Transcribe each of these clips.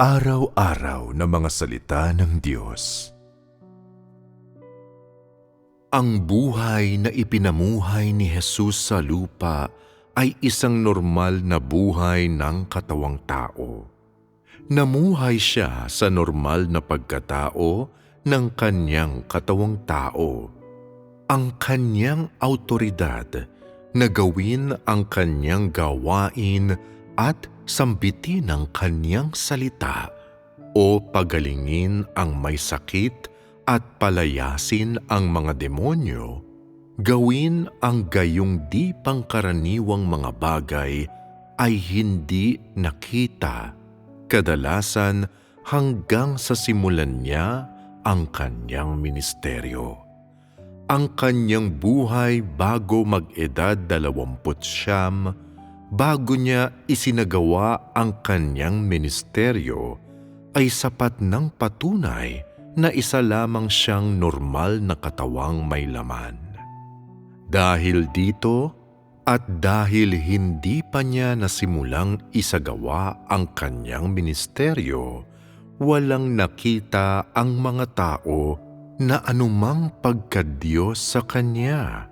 Pang-araw-araw na mga salita ng Diyos. Ang buhay na ipinamuhay ni Jesus sa lupa ay isang normal na buhay ng katawang tao. Namuhay siya sa normal na pagkatao ng kanyang katawang tao. Ang kanyang autoridad na gawin ang kanyang gawain at sambitin ang kanyang salita o pagalingin ang may sakit at palayasin ang mga demonyo, gawin ang gayong di pangkaraniwang mga bagay ay hindi nakita, kadalasan hanggang sa simulan niya ang kanyang ministeryo. Ang kanyang buhay bago mag-edad dalawamput siyam, bago niya isinagawa ang kanyang ministeryo, ay sapat ng patunay na isa lamang siyang normal na katawang may laman. Dahil dito, at dahil hindi pa niya nasimulang isagawa ang kanyang ministeryo, walang nakita ang mga tao na anumang pagkadiyos sa Kanya.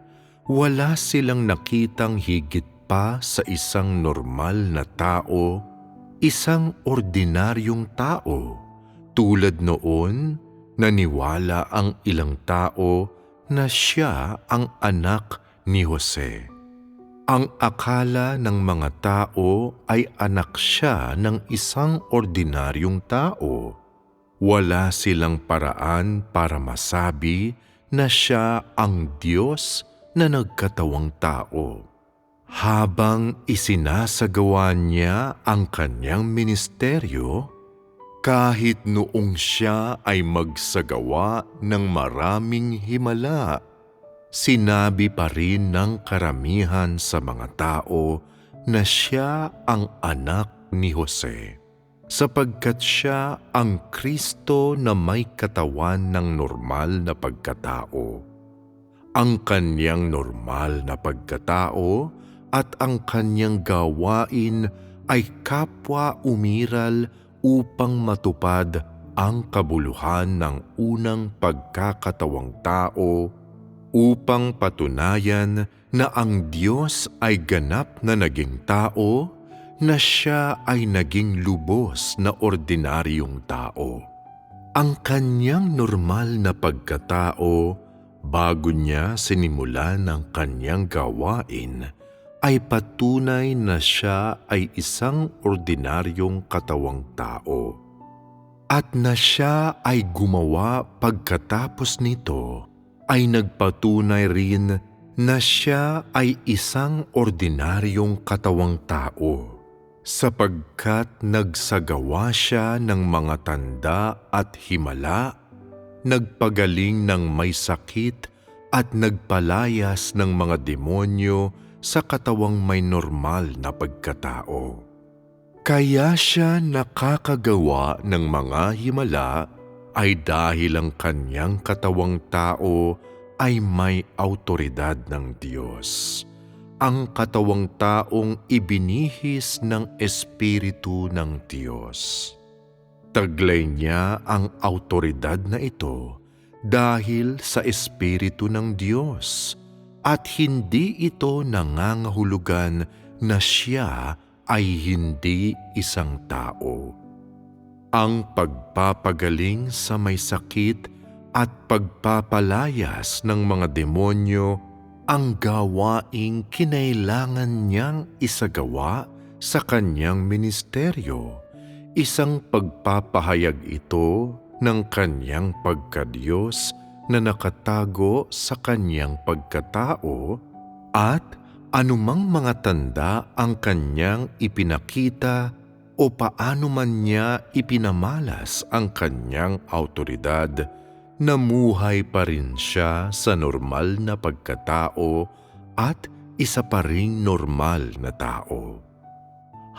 Wala silang nakitang higit pa sa isang normal na tao, isang ordinaryong tao. Tulad noon, naniwala ang ilang tao na siya ang anak ni Jose. Ang akala ng mga tao ay anak siya ng isang ordinaryong tao wala silang paraan para masabi na siya ang Diyos na nagkatawang tao. Habang isinasagawa niya ang kanyang ministeryo, kahit noong siya ay magsagawa ng maraming himala, sinabi pa rin ng karamihan sa mga tao na siya ang anak ni Jose sapagkat siya ang Kristo na may katawan ng normal na pagkatao. Ang kanyang normal na pagkatao at ang kanyang gawain ay kapwa umiral upang matupad ang kabuluhan ng unang pagkakatawang tao upang patunayan na ang Diyos ay ganap na naging tao na siya ay naging lubos na ordinaryong tao. Ang kanyang normal na pagkatao bago niya sinimulan ang kanyang gawain ay patunay na siya ay isang ordinaryong katawang tao. At na siya ay gumawa pagkatapos nito ay nagpatunay rin na siya ay isang ordinaryong katawang tao sapagkat nagsagawa siya ng mga tanda at himala, nagpagaling ng may sakit at nagpalayas ng mga demonyo sa katawang may normal na pagkatao. Kaya siya nakakagawa ng mga himala ay dahil ang kanyang katawang tao ay may autoridad ng Diyos ang katawang taong ibinihis ng Espiritu ng Diyos. Taglay niya ang autoridad na ito dahil sa Espiritu ng Diyos at hindi ito nangangahulugan na siya ay hindi isang tao. Ang pagpapagaling sa may sakit at pagpapalayas ng mga demonyo ang gawaing kinailangan niyang isagawa sa kanyang ministeryo. Isang pagpapahayag ito ng kanyang pagkadiyos na nakatago sa kanyang pagkatao at anumang mga tanda ang kanyang ipinakita o paano man niya ipinamalas ang kanyang autoridad namuhay pa rin siya sa normal na pagkatao at isa pa ring normal na tao.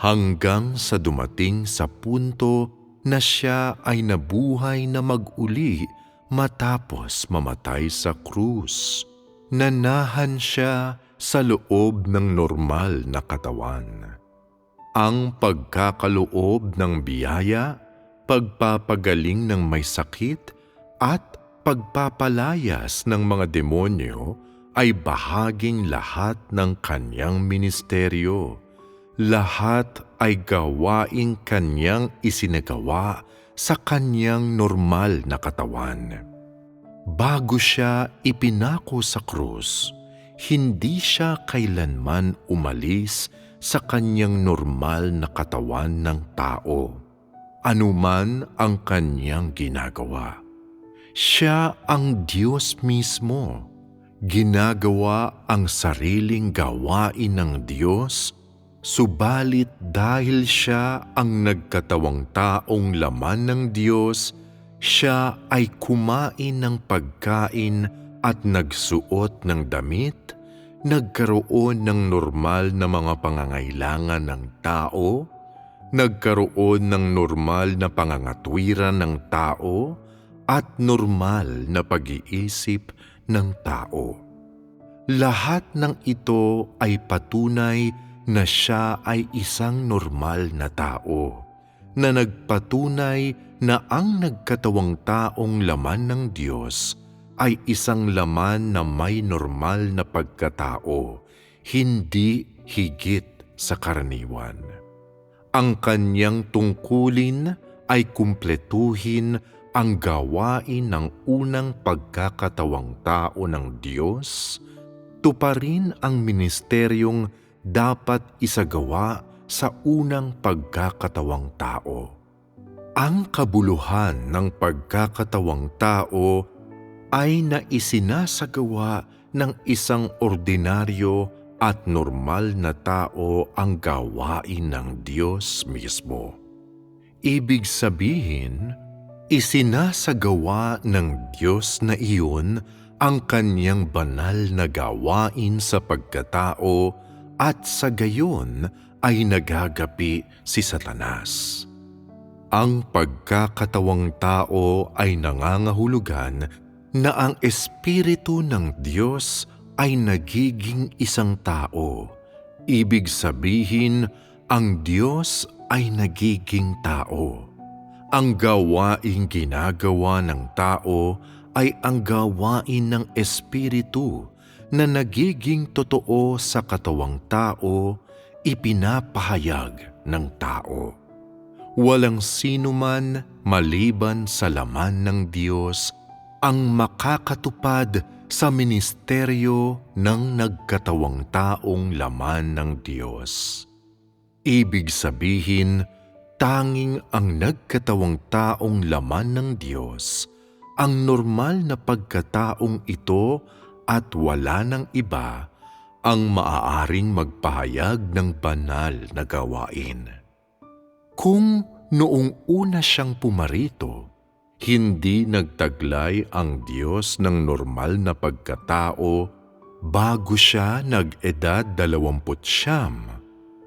Hanggang sa dumating sa punto na siya ay nabuhay na mag-uli matapos mamatay sa krus. Nanahan siya sa loob ng normal na katawan. Ang pagkakaloob ng biyaya pagpapagaling ng may sakit at pagpapalayas ng mga demonyo ay bahaging lahat ng kanyang ministeryo. Lahat ay gawaing kanyang isinagawa sa kanyang normal na katawan. Bago siya ipinako sa krus, hindi siya kailanman umalis sa kanyang normal na katawan ng tao. Anuman ang kanyang ginagawa. Siya ang Diyos mismo. Ginagawa ang sariling gawain ng Diyos, subalit dahil siya ang nagkatawang taong laman ng Diyos, siya ay kumain ng pagkain at nagsuot ng damit, nagkaroon ng normal na mga pangangailangan ng tao, nagkaroon ng normal na pangangatwiran ng tao, at normal na pag-iisip ng tao. Lahat ng ito ay patunay na siya ay isang normal na tao na nagpatunay na ang nagkatawang taong laman ng Diyos ay isang laman na may normal na pagkatao, hindi higit sa karaniwan. Ang kanyang tungkulin ay kumpletuhin ang gawain ng unang pagkakatawang tao ng Diyos, tuparin ang ministeryong dapat isagawa sa unang pagkakatawang tao. Ang kabuluhan ng pagkakatawang tao ay naisinasagawa ng isang ordinaryo at normal na tao ang gawain ng Diyos mismo. Ibig sabihin, isinasagawa ng Diyos na iyon ang kanyang banal na gawain sa pagkatao at sa gayon ay nagagapi si Satanas. Ang pagkakatawang tao ay nangangahulugan na ang Espiritu ng Diyos ay nagiging isang tao. Ibig sabihin, ang Diyos ay nagiging tao. Ang gawaing ginagawa ng tao ay ang gawain ng Espiritu na nagiging totoo sa katawang tao, ipinapahayag ng tao. Walang sino man maliban sa laman ng Diyos ang makakatupad sa ministeryo ng nagkatawang taong laman ng Diyos. Ibig sabihin, tanging ang nagkatawang taong laman ng Diyos, ang normal na pagkataong ito at wala ng iba ang maaaring magpahayag ng banal na gawain. Kung noong una siyang pumarito, hindi nagtaglay ang Diyos ng normal na pagkatao bago siya nag-edad dalawamput siyam.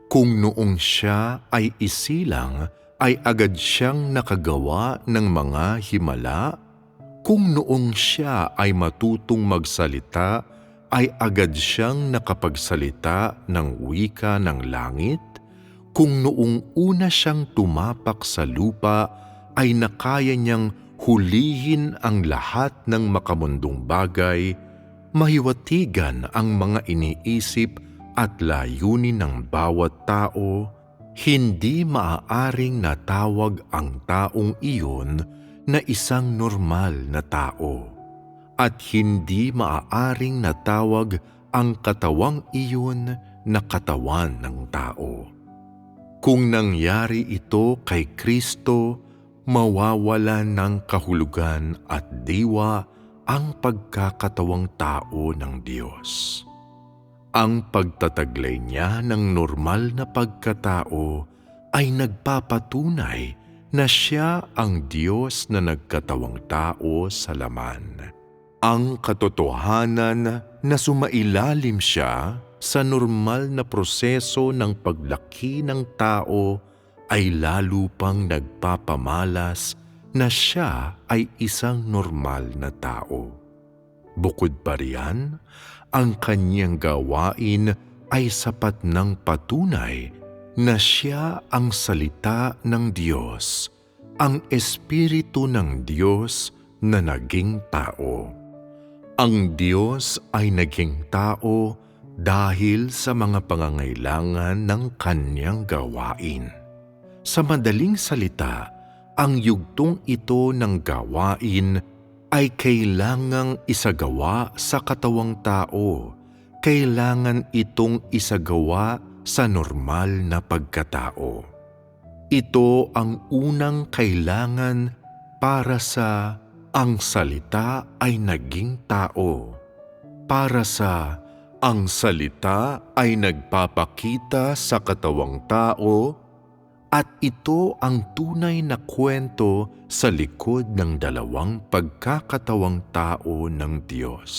Kung noong siya ay isilang, ay agad siyang nakagawa ng mga himala kung noong siya ay matutong magsalita, ay agad siyang nakapagsalita ng wika ng langit? Kung noong una siyang tumapak sa lupa, ay nakaya niyang hulihin ang lahat ng makamundong bagay, mahiwatigan ang mga iniisip at layunin ng bawat tao, hindi maaaring natawag ang taong iyon na isang normal na tao at hindi maaaring natawag ang katawang iyon na katawan ng tao. Kung nangyari ito kay Kristo, mawawala ng kahulugan at diwa ang pagkakatawang tao ng Diyos. Ang pagtataglay niya ng normal na pagkatao ay nagpapatunay na siya ang Diyos na nagkatawang tao sa laman. Ang katotohanan na sumailalim siya sa normal na proseso ng paglaki ng tao ay lalo pang nagpapamalas na siya ay isang normal na tao. Bukod pa riyan, ang kanyang gawain ay sapat ng patunay na siya ang salita ng Diyos ang Espiritu ng Diyos na naging tao. Ang Diyos ay naging tao dahil sa mga pangangailangan ng kanyang gawain. Sa madaling salita, ang yugtong ito ng gawain ay kailangang isagawa sa katawang tao. Kailangan itong isagawa sa normal na pagkatao. Ito ang unang kailangan para sa ang salita ay naging tao. Para sa ang salita ay nagpapakita sa katawang tao at ito ang tunay na kwento sa likod ng dalawang pagkakatawang tao ng Diyos.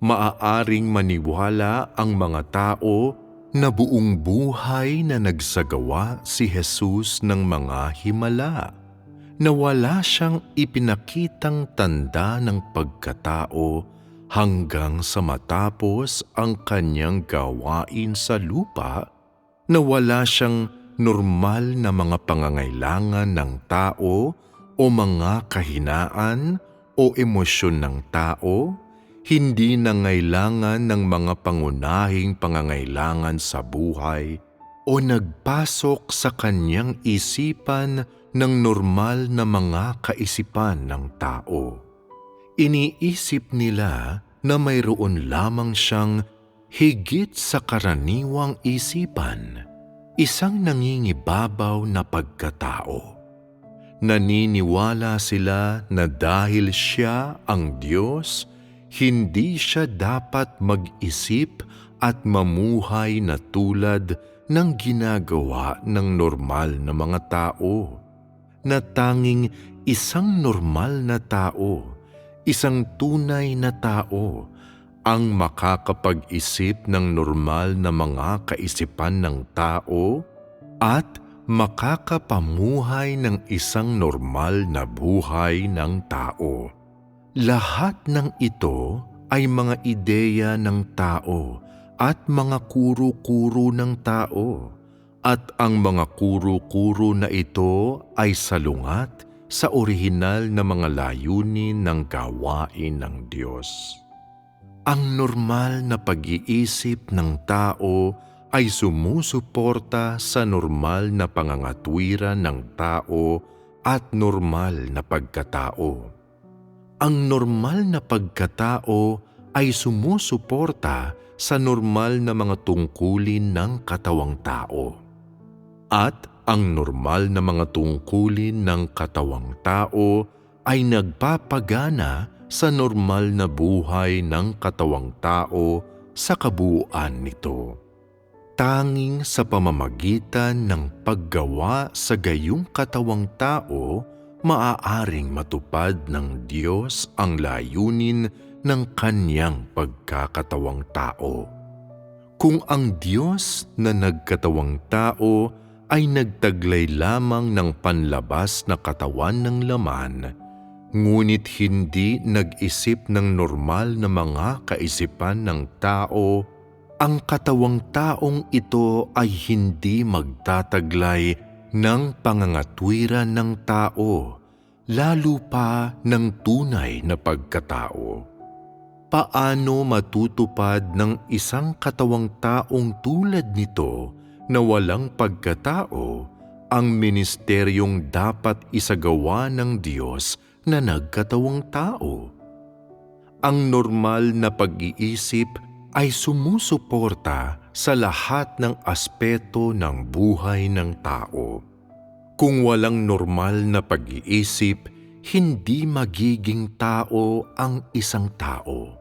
Maaaring maniwala ang mga tao na buong buhay na nagsagawa si Jesus ng mga himala, na wala siyang ipinakitang tanda ng pagkatao hanggang sa matapos ang kanyang gawain sa lupa, na wala siyang normal na mga pangangailangan ng tao o mga kahinaan o emosyon ng tao, hindi nangailangan ng mga pangunahing pangangailangan sa buhay o nagpasok sa kanyang isipan ng normal na mga kaisipan ng tao. Iniisip nila na mayroon lamang siyang higit sa karaniwang isipan, isang nangingibabaw na pagkatao. Naniniwala sila na dahil siya ang Diyos, hindi siya dapat mag-isip at mamuhay na tulad ng ginagawa ng normal na mga tao. Na tanging isang normal na tao, isang tunay na tao, ang makakapag-isip ng normal na mga kaisipan ng tao at makakapamuhay ng isang normal na buhay ng tao. Lahat ng ito ay mga ideya ng tao at mga kuro-kuro ng tao. At ang mga kuro-kuro na ito ay salungat sa orihinal na mga layunin ng gawain ng Diyos. Ang normal na pag-iisip ng tao ay sumusuporta sa normal na pangangatwiran ng tao at normal na pagkatao ang normal na pagkatao ay sumusuporta sa normal na mga tungkulin ng katawang tao. At ang normal na mga tungkulin ng katawang tao ay nagpapagana sa normal na buhay ng katawang tao sa kabuuan nito. Tanging sa pamamagitan ng paggawa sa gayong katawang tao, maaaring matupad ng Diyos ang layunin ng kanyang pagkakatawang tao. Kung ang Diyos na nagkatawang tao ay nagtaglay lamang ng panlabas na katawan ng laman, ngunit hindi nag-isip ng normal na mga kaisipan ng tao, ang katawang taong ito ay hindi magtataglay ng pangangatwiran ng tao, lalo pa ng tunay na pagkatao. Paano matutupad ng isang katawang taong tulad nito na walang pagkatao ang ministeryong dapat isagawa ng Diyos na nagkatawang tao? Ang normal na pag-iisip ay sumusuporta sa lahat ng aspeto ng buhay ng tao. Kung walang normal na pag-iisip, hindi magiging tao ang isang tao.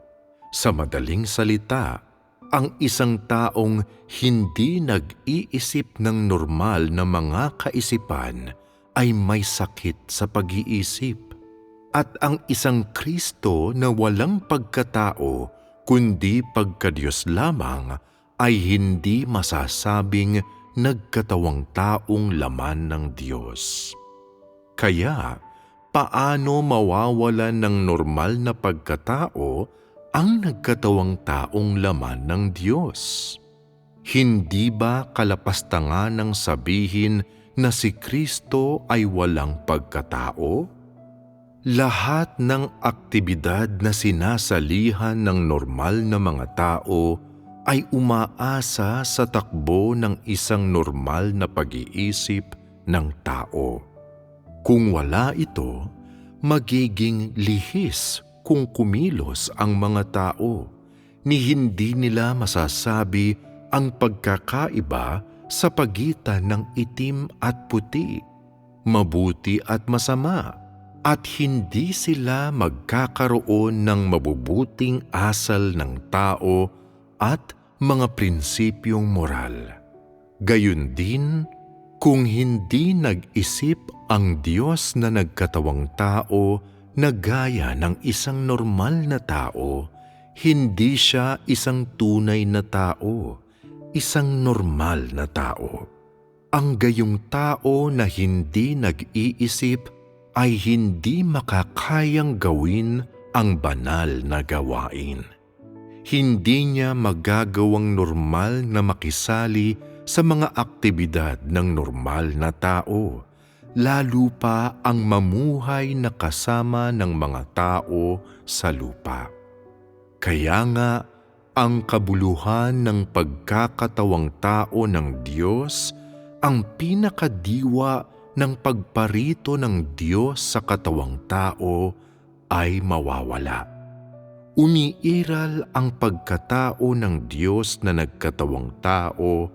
Sa madaling salita, ang isang taong hindi nag-iisip ng normal na mga kaisipan ay may sakit sa pag-iisip. At ang isang Kristo na walang pagkatao kundi pagkadiyos lamang ay hindi masasabing nagkatawang taong laman ng Diyos. Kaya, paano mawawalan ng normal na pagkatao ang nagkatawang taong laman ng Diyos? Hindi ba kalapastangan ng sabihin na si Kristo ay walang pagkatao? Lahat ng aktibidad na sinasalihan ng normal na mga tao ay umaasa sa takbo ng isang normal na pag-iisip ng tao. Kung wala ito, magiging lihis kung kumilos ang mga tao ni hindi nila masasabi ang pagkakaiba sa pagitan ng itim at puti, mabuti at masama, at hindi sila magkakaroon ng mabubuting asal ng tao at mga prinsipyong moral. Gayun din, kung hindi nag-isip ang Diyos na nagkatawang tao na gaya ng isang normal na tao, hindi siya isang tunay na tao isang normal na tao. Ang gayong tao na hindi nag-iisip ay hindi makakayang gawin ang banal na gawain. Hindi niya magagawang normal na makisali sa mga aktibidad ng normal na tao, lalo pa ang mamuhay na kasama ng mga tao sa lupa. Kaya nga, ang kabuluhan ng pagkakatawang tao ng Diyos, ang pinakadiwa ng pagparito ng Diyos sa katawang tao ay mawawala. Umiiral ang pagkatao ng Diyos na nagkatawang tao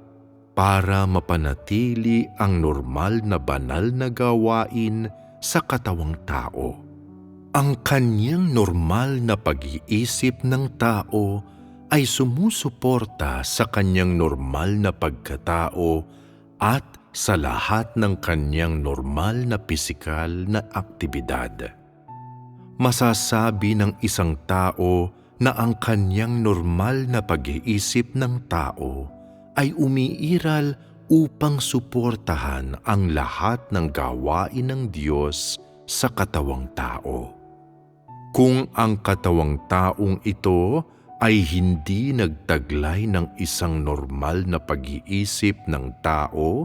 para mapanatili ang normal na banal na gawain sa katawang tao. Ang kanyang normal na pag-iisip ng tao ay sumusuporta sa kanyang normal na pagkatao at sa lahat ng kanyang normal na pisikal na aktibidad. Masasabi ng isang tao na ang kanyang normal na pag-iisip ng tao ay umiiral upang suportahan ang lahat ng gawain ng Diyos sa katawang tao. Kung ang katawang taong ito ay hindi nagtaglay ng isang normal na pag-iisip ng tao,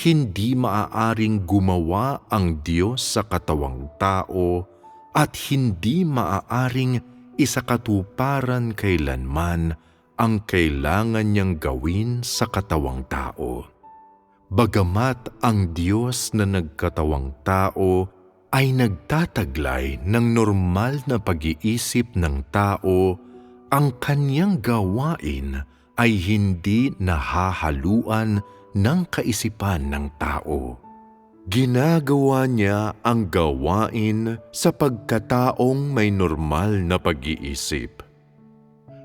hindi maaaring gumawa ang Diyos sa katawang tao at hindi maaaring isakatuparan kailanman ang kailangan niyang gawin sa katawang tao. Bagamat ang Diyos na nagkatawang tao ay nagtataglay ng normal na pag-iisip ng tao ang kanyang gawain ay hindi nahahaluan ng kaisipan ng tao. Ginagawa niya ang gawain sa pagkataong may normal na pag-iisip.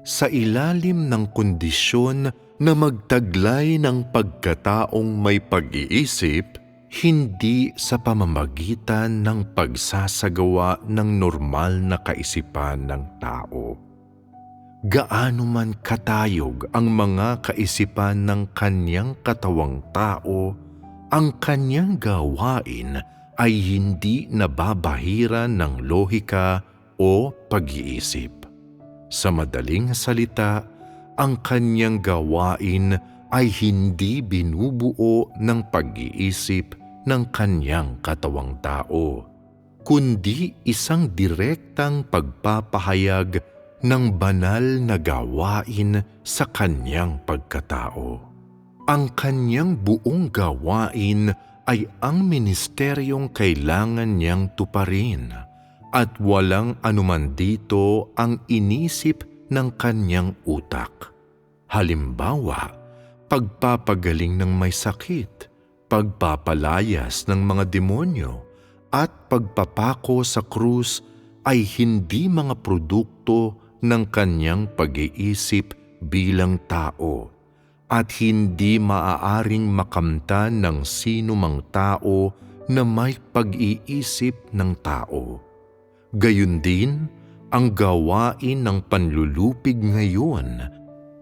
Sa ilalim ng kondisyon na magtaglay ng pagkataong may pag-iisip, hindi sa pamamagitan ng pagsasagawa ng normal na kaisipan ng tao gaano man katayog ang mga kaisipan ng kanyang katawang tao, ang kanyang gawain ay hindi nababahira ng lohika o pag-iisip. Sa madaling salita, ang kanyang gawain ay hindi binubuo ng pag-iisip ng kanyang katawang tao, kundi isang direktang pagpapahayag ng banal na gawain sa kanyang pagkatao. Ang kanyang buong gawain ay ang ministeryong kailangan niyang tuparin at walang anuman dito ang inisip ng kanyang utak. Halimbawa, pagpapagaling ng may sakit, pagpapalayas ng mga demonyo, at pagpapako sa krus ay hindi mga produkto ng kanyang pag-iisip bilang tao at hindi maaaring makamtan ng sino mang tao na may pag-iisip ng tao. Gayun din, ang gawain ng panlulupig ngayon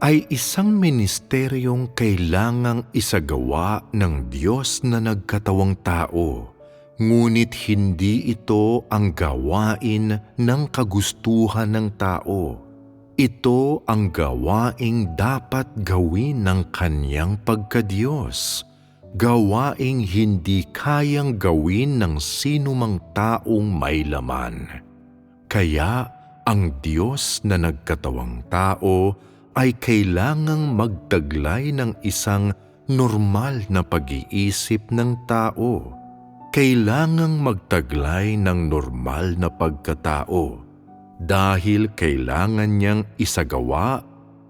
ay isang ministeryong kailangang isagawa ng Diyos na nagkatawang tao Ngunit hindi ito ang gawain ng kagustuhan ng tao. Ito ang gawaing dapat gawin ng kanyang pagkadiyos. gawaing hindi kayang gawin ng sinumang taong may laman. Kaya ang Diyos na nagkatawang tao ay kailangang magtaglay ng isang normal na pag-iisip ng tao. Kailangang magtaglay ng normal na pagkatao dahil kailangan niyang isagawa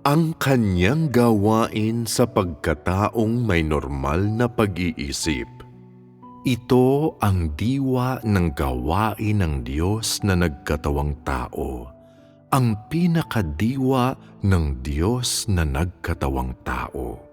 ang kanyang gawain sa pagkataong may normal na pag-iisip. Ito ang diwa ng gawain ng Diyos na nagkatawang tao, ang pinakadiwa ng Diyos na nagkatawang tao.